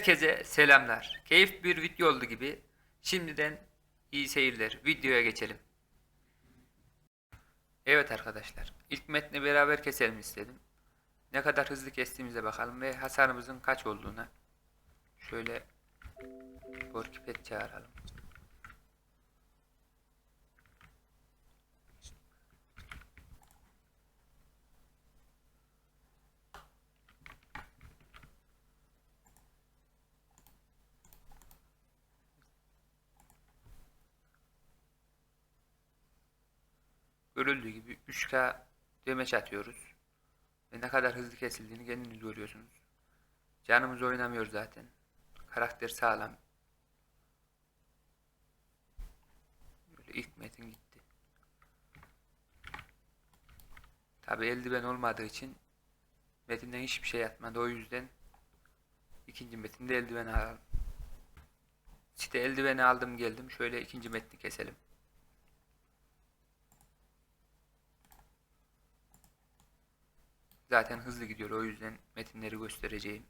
Herkese selamlar. Keyif bir video oldu gibi. Şimdiden iyi seyirler. Videoya geçelim. Evet arkadaşlar. İlk metni beraber keselim istedim. Ne kadar hızlı kestiğimize bakalım ve hasarımızın kaç olduğuna. Şöyle Porkipet çağıralım. Görüldüğü gibi 3K demeç atıyoruz. Ve ne kadar hızlı kesildiğini kendiniz görüyorsunuz. Canımız oynamıyor zaten. Karakter sağlam. Böyle ilk metin gitti. Tabi eldiven olmadığı için metinden hiçbir şey atmadı. O yüzden ikinci metinde eldiven alalım. İşte eldiveni aldım geldim. Şöyle ikinci metni keselim. Zaten hızlı gidiyor. O yüzden metinleri göstereceğim.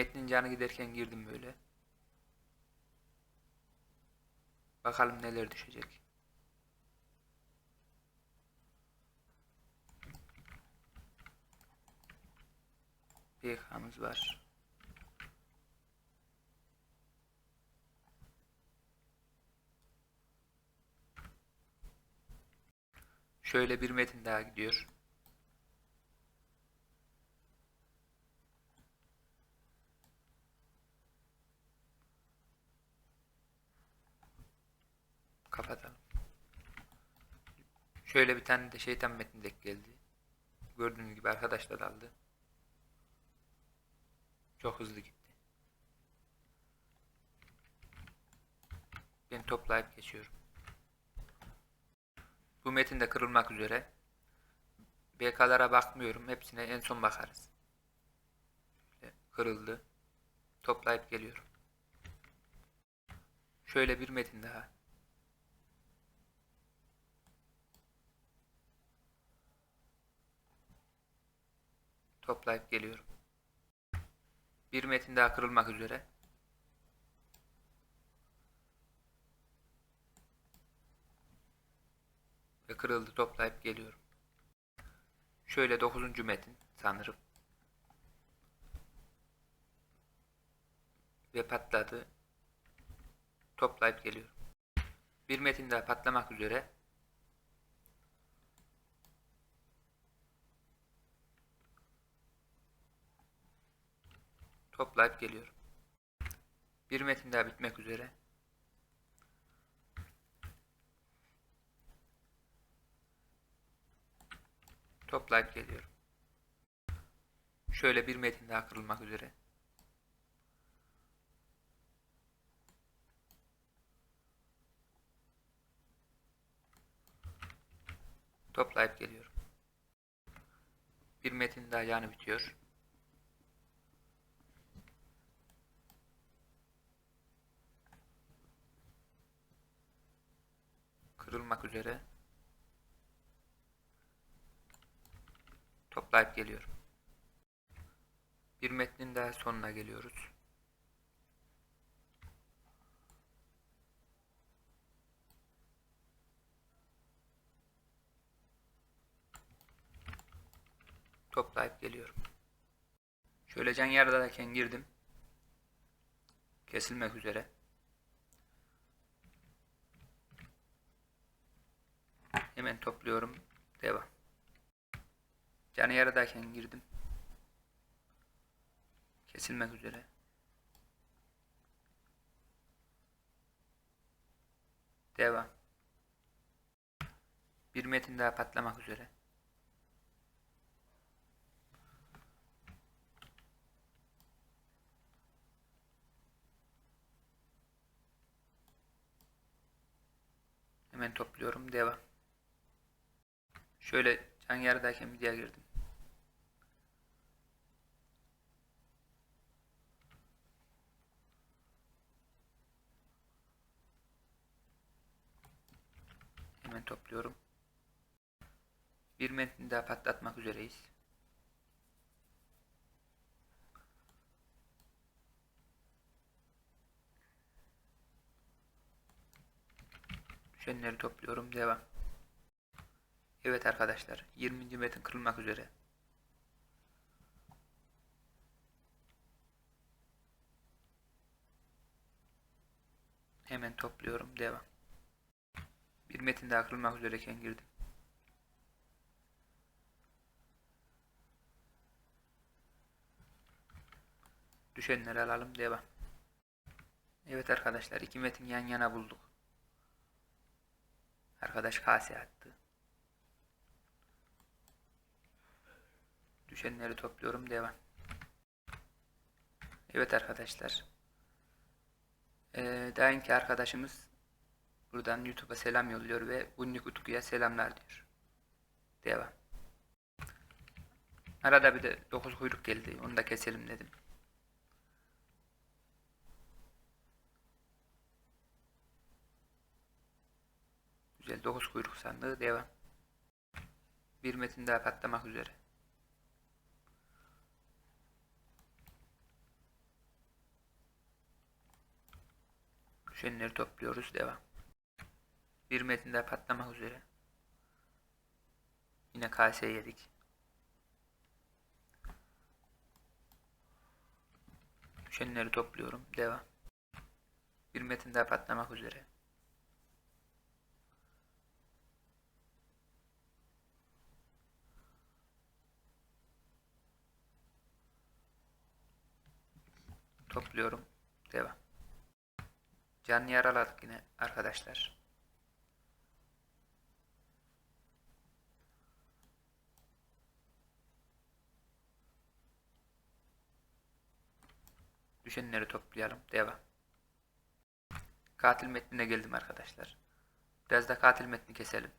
Metnin canı giderken girdim böyle. Bakalım neler düşecek. BK'mız var. Şöyle bir metin daha gidiyor. Kapatalım. Şöyle bir tane de şeytan metni geldi. Gördüğünüz gibi arkadaşlar aldı. Çok hızlı gitti. Ben toplayıp geçiyorum. Bu metin de kırılmak üzere. BK'lara bakmıyorum. Hepsine en son bakarız. Şöyle kırıldı. Toplayıp geliyorum. Şöyle bir metin daha. Toplayıp geliyorum. Bir metin daha kırılmak üzere. Ve kırıldı toplayıp geliyorum. Şöyle dokuzuncu metin sanırım. Ve patladı. Toplayıp geliyorum. Bir metin daha patlamak üzere. Toplayıp geliyorum. Bir metin daha bitmek üzere. Toplayıp geliyorum. Şöyle bir metin daha kırılmak üzere. Toplayıp geliyorum. Bir metin daha yanı bitiyor. Kırılmak üzere. Toplayıp geliyorum. Bir metnin daha sonuna geliyoruz. Toplayıp geliyorum. Şöyle can yarıdayken girdim. Kesilmek üzere. Hemen topluyorum. Devam. Canı yarıdayken girdim. Kesilmek üzere. Devam. Bir metin daha patlamak üzere. Hemen topluyorum. Devam. Şöyle can yarıdayken videoya girdim. Hemen topluyorum. Bir metni daha patlatmak üzereyiz. Düşenleri topluyorum. Devam. Evet arkadaşlar. 20. metin kırılmak üzere. Hemen topluyorum. Devam. Bir metin daha kırılmak üzereyken girdim. Düşenleri alalım. Devam. Evet arkadaşlar. iki metin yan yana bulduk. Arkadaş kase attı. Düşenleri topluyorum. Devam. Evet arkadaşlar. Ee, daha önce arkadaşımız buradan YouTube'a selam yolluyor ve Günlük Utku'ya selamlar diyor. Devam. Arada bir de 9 kuyruk geldi. Onu da keselim dedim. Güzel 9 kuyruk sandığı devam. Bir metin daha patlamak üzere. Düşenleri topluyoruz devam. Bir metin daha patlamak üzere. Yine kase yedik. Düşenleri topluyorum devam. Bir metin daha patlamak üzere. Topluyorum. Devam. Canlı yaraladık yine arkadaşlar. Düşenleri toplayalım. Devam. Katil metnine geldim arkadaşlar. Biraz da katil metni keselim.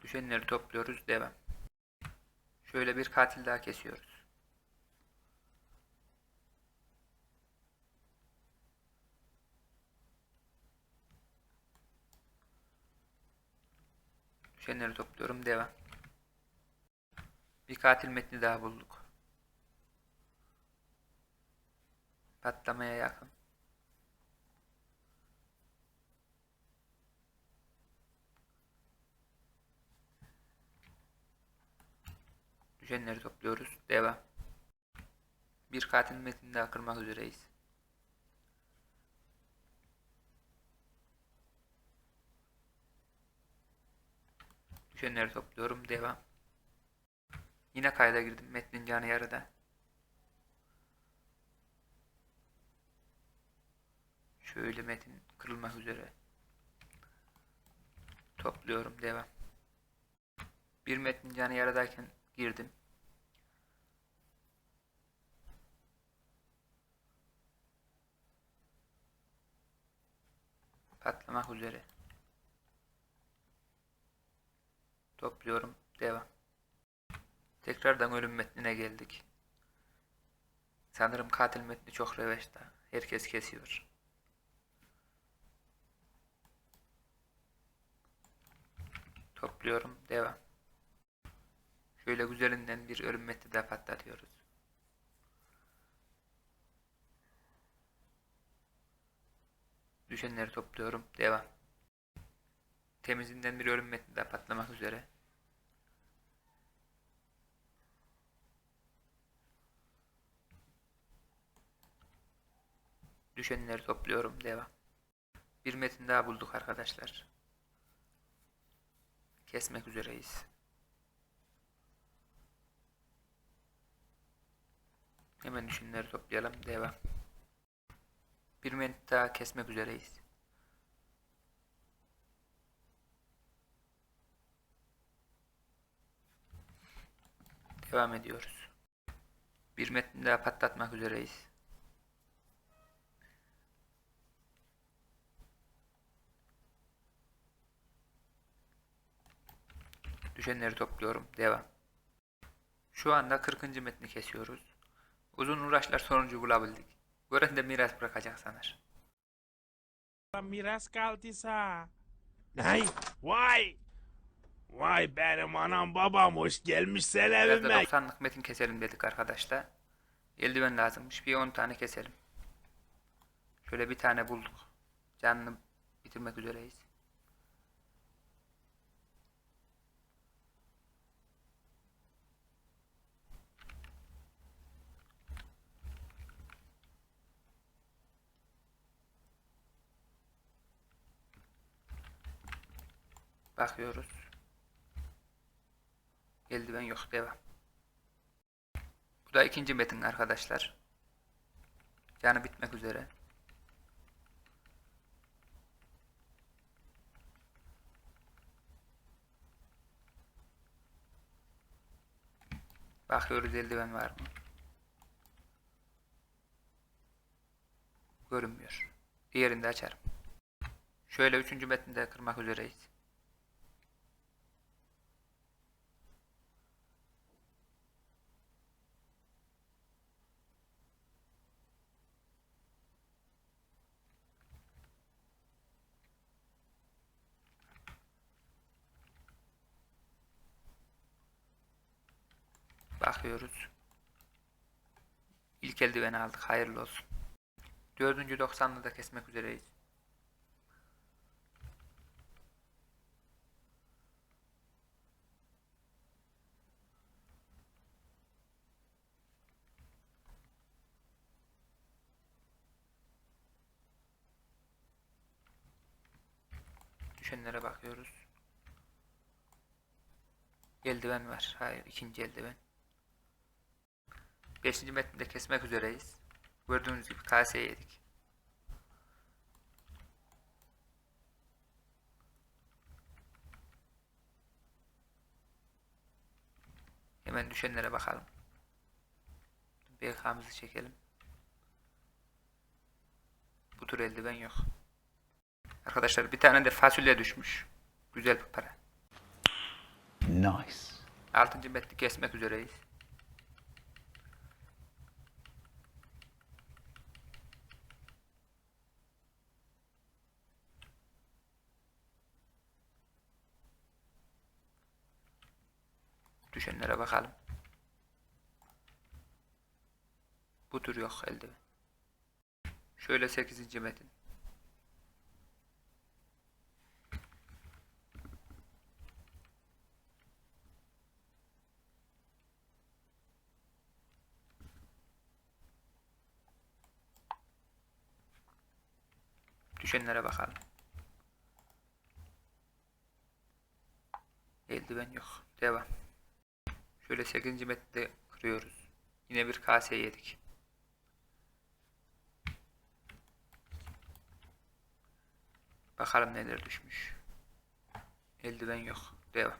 Düşenleri topluyoruz. Devam. Şöyle bir katil daha kesiyoruz. Düşenleri topluyorum. Devam. Bir katil metni daha bulduk. Patlamaya yakın. Düşenleri topluyoruz. Devam. Bir katil metnini daha kırmak üzereyiz. Düşenleri topluyorum. Devam. Yine kayda girdim. Metnin canı yarıda. Şöyle metin kırılmak üzere. Topluyorum. Devam. Bir metnin canı yaradayken girdim. Patlamak üzere. Topluyorum. Devam. Tekrardan ölüm metnine geldik. Sanırım katil metni çok revaçta. Herkes kesiyor. Topluyorum. Devam. Şöyle güzelinden bir ölüm metni daha patlatıyoruz. Düşenleri topluyorum. Devam. Temizinden bir ölüm metni daha patlamak üzere. Düşenleri topluyorum. Devam. Bir metin daha bulduk arkadaşlar. Kesmek üzereyiz. Hemen düşünleri toplayalım. Devam. Bir metin daha kesmek üzereyiz. Devam ediyoruz. Bir metni daha patlatmak üzereyiz. Düşenleri topluyorum. Devam. Şu anda 40. metni kesiyoruz. Uzun uğraşlar sonucu bulabildik. Gören de miras bırakacak sanar. miras kaldıysa. Ney? Vay! Vay benim anam babam hoş gelmişler Biraz da evime. 90'lık metin keselim dedik arkadaşlar. Eldiven lazımmış. Bir 10 tane keselim. Şöyle bir tane bulduk. Canını bitirmek üzereyiz. Bakıyoruz. Eldiven yok. Devam. Bu da ikinci metin arkadaşlar. Canı bitmek üzere. Bakıyoruz eldiven var mı? Görünmüyor. Diğerini de açarım. Şöyle üçüncü metni de kırmak üzereyiz. Bakıyoruz. İlk eldiveni aldık. Hayırlı olsun. Dördüncü 90'lı da kesmek üzereyiz. Düşenlere bakıyoruz. Eldiven var. Hayır, ikinci eldiven. Beşinci metninde kesmek üzereyiz. Gördüğünüz gibi kaseye yedik. Hemen düşenlere bakalım. BK'mızı çekelim. Bu tür eldiven yok. Arkadaşlar bir tane de fasulye düşmüş. Güzel bir para. Nice. Altıncı metni kesmek üzereyiz. Düşenlere bakalım. Bu tür yok elde. Şöyle 8. metin. Düşenlere bakalım. Eldiven yok. Devam. Şöyle 8. metinde kırıyoruz. Yine bir kase yedik. Bakalım neler düşmüş. Eldiven yok. Devam.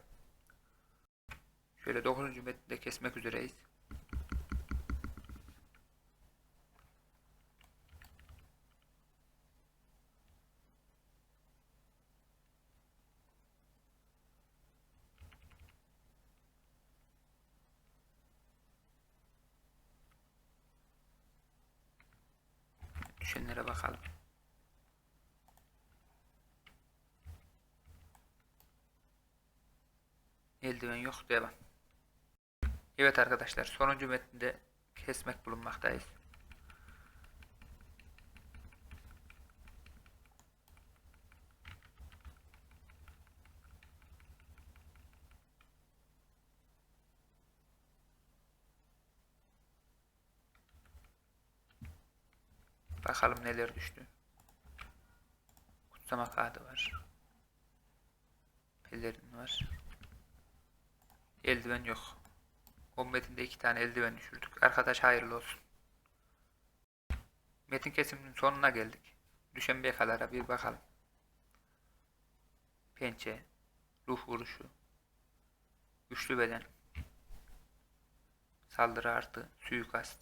Şöyle 9. metinde kesmek üzereyiz. Düşenlere bakalım. Eldiven yok. Devam. Evet arkadaşlar sonuncu metninde kesmek bulunmaktayız. Bakalım neler düştü. Kutsama kağıdı var. Pelerin var. Eldiven yok. O metinde iki tane eldiven düşürdük. Arkadaş hayırlı olsun. Metin kesiminin sonuna geldik. Düşenbeye kadar bir bakalım. Pençe, ruh vuruşu, güçlü beden, Saldırı artı. Suikast.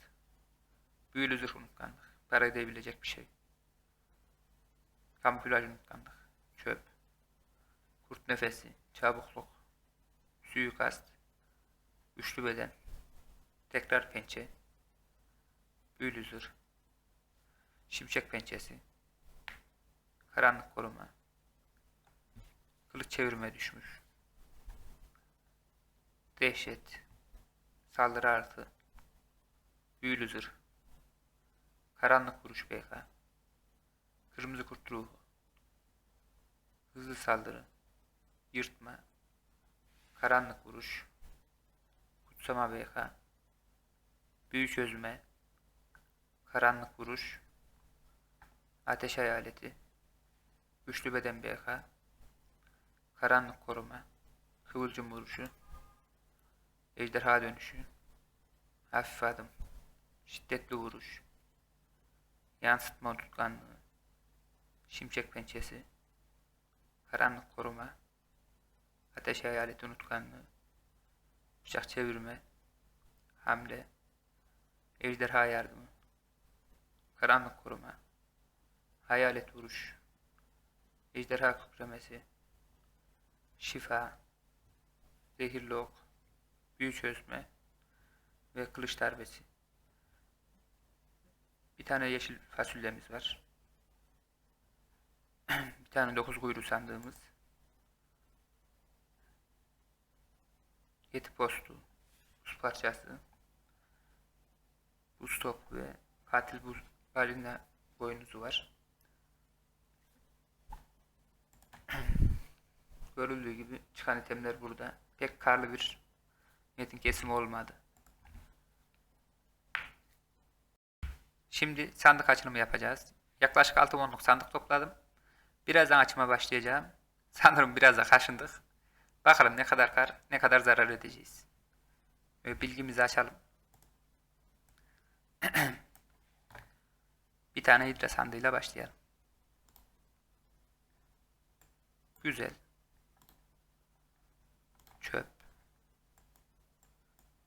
Büyülü zırh unutkanlık. Para edebilecek bir şey. Kamuflaj unutkanlık. Çöp. Kurt nefesi. Çabukluk. Suikast. Güçlü beden. Tekrar pençe. Büyülü zırh. Şimşek pençesi. Karanlık koruma. Kılıç çevirme düşmüş. Dehşet. Saldırı artı. Büyülü zırh. Karanlık vuruş BK. Kırmızı kurt ruhu. Hızlı saldırı. Yırtma. Karanlık vuruş. Kutsama BK. Büyü çözme. Karanlık vuruş. Ateş hayaleti. Güçlü beden BK. Karanlık koruma. Kıvılcım vuruşu. Ejderha dönüşü. Hafif adım. Şiddetli vuruş. Yansıtma unutkanlığı. Şimşek pençesi. Karanlık koruma. Ateş hayaleti unutkanlığı. Bıçak çevirme. Hamle. Ejderha yardımı. Karanlık koruma. Hayalet vuruş. Ejderha kükremesi. Şifa. Zehirli ok. Büyü çözme. Ve kılıç darbesi. Bir tane yeşil fasulyemiz var. bir tane dokuz kuyruğu sandığımız. Yeti postu. Buz parçası. Buz top ve katil buz balina boynuzu var. Görüldüğü gibi çıkan itemler burada. Pek karlı bir metin kesimi olmadı. Şimdi sandık açılımı yapacağız. Yaklaşık 6 onluk sandık topladım. Birazdan açıma başlayacağım. Sanırım biraz da kaşındık. Bakalım ne kadar kar, ne kadar zarar edeceğiz. Ve bilgimizi açalım. Bir tane hidra sandığıyla başlayalım. Güzel. Çöp.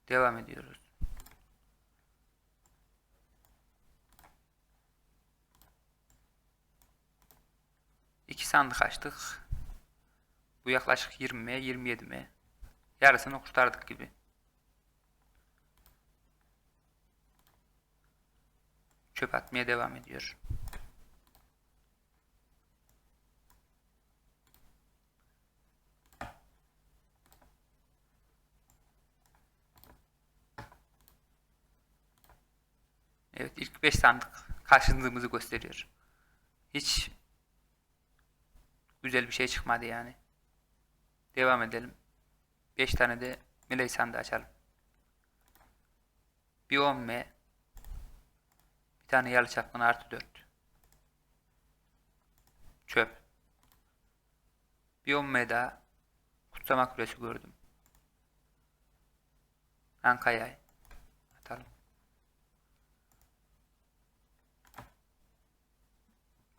Devam ediyoruz. İki sandık açtık. Bu yaklaşık 20'ye 27 mi? Yarısını kurtardık gibi. Çöp atmaya devam ediyor. Evet ilk 5 sandık karşılığımızı gösteriyor. Hiç güzel bir şey çıkmadı yani. Devam edelim. 5 tane de Miley sandığı açalım. Bir 10 M. Bir tane yalı çapkın artı 4. Çöp. Bir 10 M daha. Kutsama küresi gördüm. Ankayay. Atalım.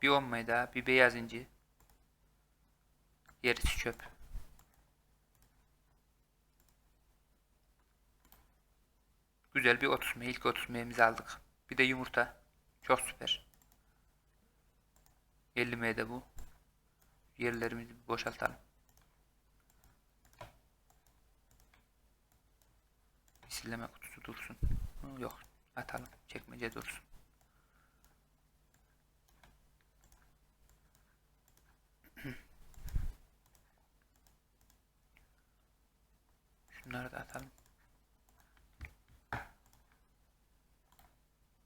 Bir 10 M daha. Bir beyaz inci. Gerisi çöp. Güzel bir 30 M. İlk 30 M'mizi aldık. Bir de yumurta. Çok süper. 50 M de bu. Yerlerimizi boşaltalım. Misilleme kutusu dursun. Yok. Atalım. Çekmece dursun. Şunları da atalım.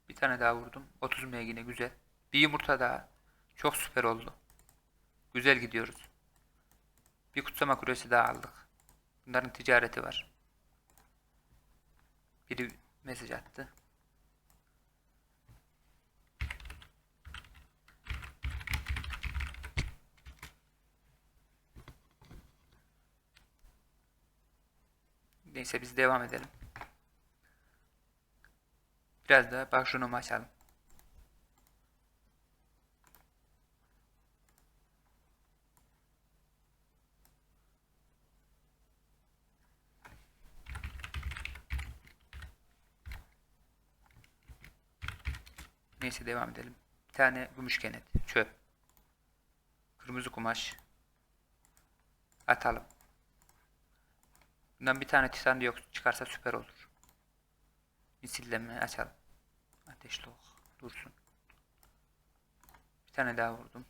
Bir tane daha vurdum. 30 M yine güzel. Bir yumurta daha. Çok süper oldu. Güzel gidiyoruz. Bir kutsama küresi daha aldık. Bunların ticareti var. Biri mesaj attı. Neyse biz devam edelim. Biraz da başronumu açalım. Neyse devam edelim. Bir tane gümüş kenet, çöp. Kırmızı kumaş. Atalım. Bundan bir tane titan dioksit çıkarsa süper olur. Misilleme açalım. Ateşli ok. Dursun. Bir tane daha vurdum.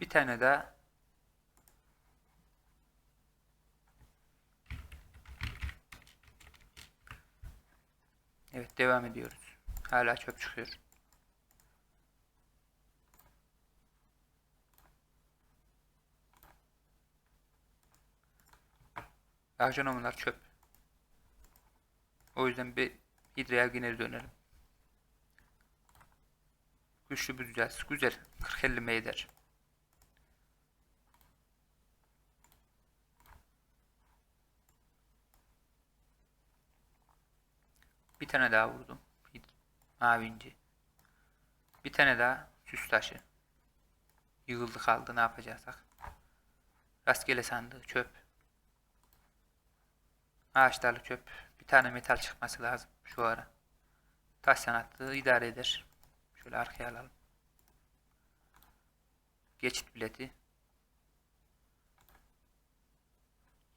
Bir tane daha. Evet devam ediyoruz. Hala çöp çıkıyor. Arjonomlar çöp. O yüzden bir Hidra'ya yine dönelim. Güçlü bir düzelsiz. Güzel. 40-50 M eder. Bir tane daha vurdum. Hid- Mavi inci. Bir tane daha süs taşı. Yığıldı kaldı ne yapacaksak. Rastgele sandığı çöp. Ağaçlarlı çöp. Bir tane metal çıkması lazım şu ara. Taş sanatlığı idare eder. Şöyle arkaya alalım. Geçit bileti.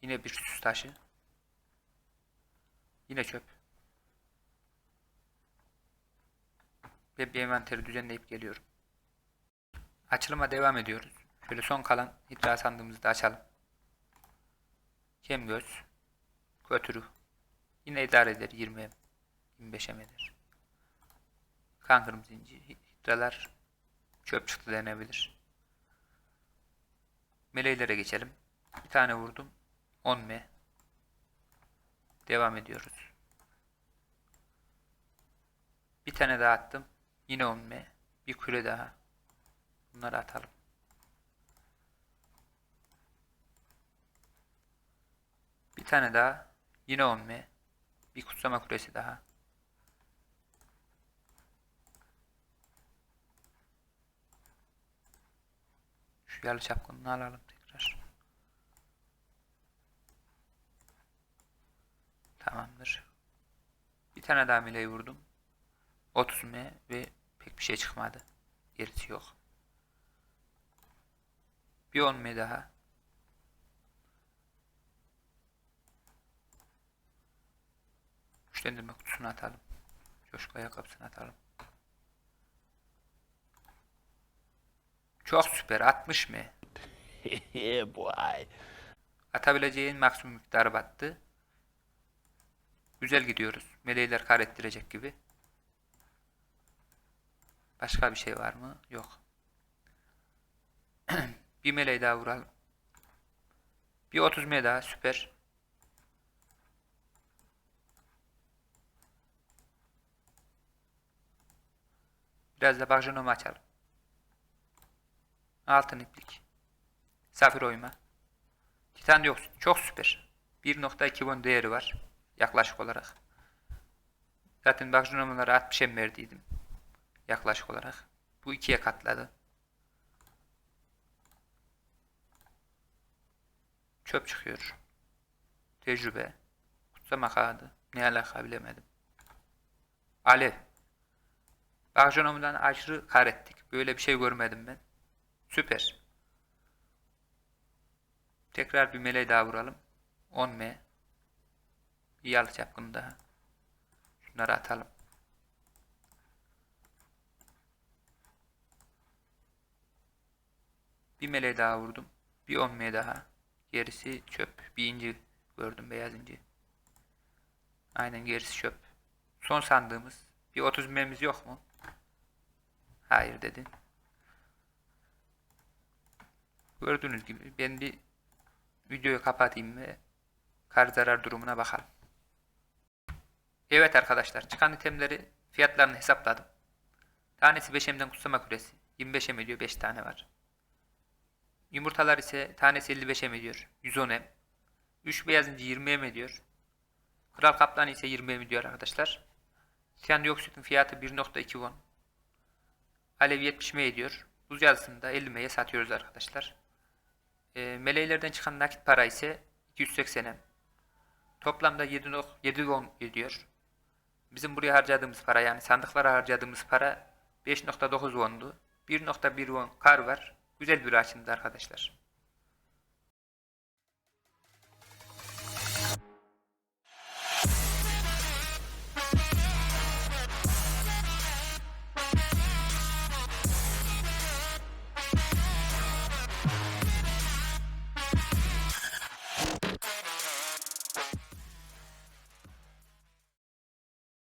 Yine bir süs taşı. Yine çöp. Ve bir envanteri düzenleyip geliyorum. Açılıma devam ediyoruz. Şöyle son kalan hidra sandığımızı da açalım. Kem göz. Götürü. Yine idare eder 20 25 eder. Kan kırmızı inci. Çöp çıktı denebilir. Meleğlere geçelim. Bir tane vurdum. 10 M. Devam ediyoruz. Bir tane daha attım. Yine 10 M. Bir küre daha. Bunları atalım. Bir tane daha. Yine 10 M. Bir kutsama küresi daha. Şu yalı çapkınını alalım tekrar. Tamamdır. Bir tane daha mileyi vurdum. 30 M ve pek bir şey çıkmadı. Gerisi yok. Bir 10 M daha. Güçlendirme kutusunu atalım. Coşku ayakkabısını atalım. Çok süper. 60 mı? boy. Atabileceğin maksimum miktarı battı. Güzel gidiyoruz. Meleğler kar ettirecek gibi. Başka bir şey var mı? Yok. bir meleği daha vuralım. Bir 30 meleği daha. Süper. Biraz da barjonomu açalım. Altın iplik. Safir oyma. Titan dioksit çok süper. 1.2 won değeri var. Yaklaşık olarak. Zaten bakjinomaları 60 em verdiydim. Yaklaşık olarak. Bu ikiye katladı. Çöp çıkıyor. Tecrübe. Kutsama kağıdı. Ne alaka bilemedim. Alev. Bakjonomudan aşırı kar ettik. Böyle bir şey görmedim ben. Süper. Tekrar bir meleği daha vuralım. 10 M. Bir yalı çapkını daha. Şunları atalım. Bir meleği daha vurdum. Bir 10 M daha. Gerisi çöp. Bir inci gördüm beyaz inci. Aynen gerisi çöp. Son sandığımız. Bir 30 M'miz yok mu? Hayır dedi. Gördüğünüz gibi ben bir videoyu kapatayım ve kar zarar durumuna bakalım. Evet arkadaşlar çıkan itemleri fiyatlarını hesapladım. Tanesi 5M'den kutsama küresi. 25M ediyor 5 tane var. Yumurtalar ise tanesi 55M ediyor. 110M. 3 beyaz inci 20M ediyor. Kral kaplan ise 20M ediyor arkadaşlar. Siyandioksitin fiyatı 1.2 won. Alev 70M ediyor. Buz yazısında 50M'ye satıyoruz arkadaşlar. E, meleylerden çıkan nakit para ise 280M. Toplamda 7.7 won ediyor. Bizim buraya harcadığımız para yani sandıklara harcadığımız para 5.9 wondu. 1.1 won kar var. Güzel bir açıldı arkadaşlar.